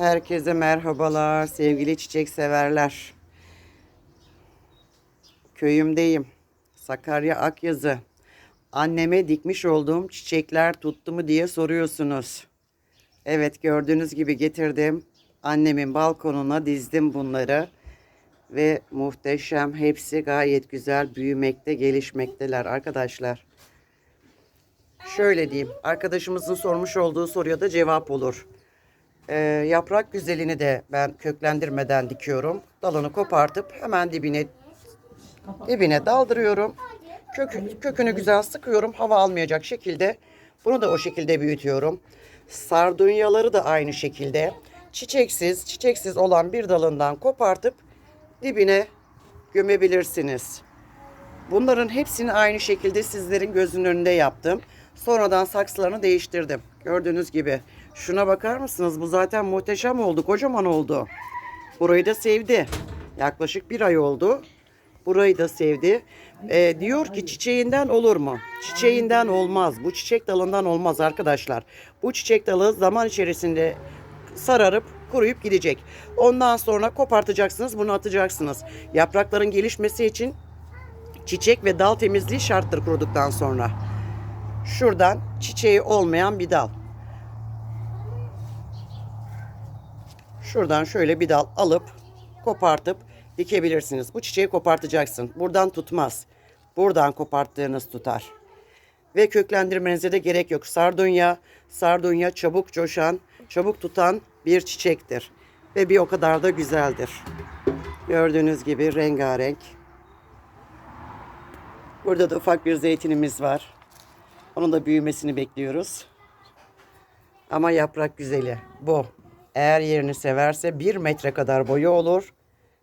Herkese merhabalar sevgili çiçek severler. Köyümdeyim. Sakarya Akyazı. Anneme dikmiş olduğum çiçekler tuttu mu diye soruyorsunuz. Evet gördüğünüz gibi getirdim. Annemin balkonuna dizdim bunları. Ve muhteşem hepsi gayet güzel büyümekte gelişmekteler arkadaşlar. Şöyle diyeyim arkadaşımızın sormuş olduğu soruya da cevap olur. Ee, yaprak güzelini de ben köklendirmeden dikiyorum. Dalını kopartıp hemen dibine dibine daldırıyorum. Kök, kökünü güzel sıkıyorum. Hava almayacak şekilde. Bunu da o şekilde büyütüyorum. Sardunyaları da aynı şekilde. Çiçeksiz, çiçeksiz olan bir dalından kopartıp dibine gömebilirsiniz. Bunların hepsini aynı şekilde sizlerin gözünün önünde yaptım. Sonradan saksılarını değiştirdim. Gördüğünüz gibi. Şuna bakar mısınız? Bu zaten muhteşem oldu. Kocaman oldu. Burayı da sevdi. Yaklaşık bir ay oldu. Burayı da sevdi. Ee, diyor ki çiçeğinden olur mu? Çiçeğinden olmaz. Bu çiçek dalından olmaz arkadaşlar. Bu çiçek dalı zaman içerisinde sararıp kuruyup gidecek. Ondan sonra kopartacaksınız, bunu atacaksınız. Yaprakların gelişmesi için çiçek ve dal temizliği şarttır kuruduktan sonra. Şuradan çiçeği olmayan bir dal. Şuradan şöyle bir dal alıp kopartıp dikebilirsiniz. Bu çiçeği kopartacaksın. Buradan tutmaz. Buradan koparttığınız tutar. Ve köklendirmenize de gerek yok. Sardunya, sardunya çabuk coşan, çabuk tutan bir çiçektir. Ve bir o kadar da güzeldir. Gördüğünüz gibi rengarenk. Burada da ufak bir zeytinimiz var. Onun da büyümesini bekliyoruz. Ama yaprak güzeli bu. Eğer yerini severse bir metre kadar boyu olur.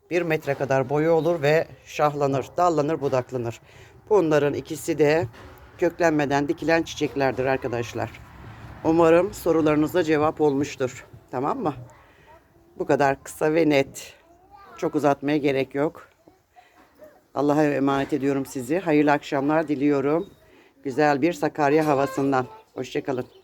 Bir metre kadar boyu olur ve şahlanır, dallanır, budaklanır. Bunların ikisi de köklenmeden dikilen çiçeklerdir arkadaşlar. Umarım sorularınıza cevap olmuştur. Tamam mı? Bu kadar kısa ve net. Çok uzatmaya gerek yok. Allah'a emanet ediyorum sizi. Hayırlı akşamlar diliyorum. Güzel bir Sakarya havasından. Hoşçakalın.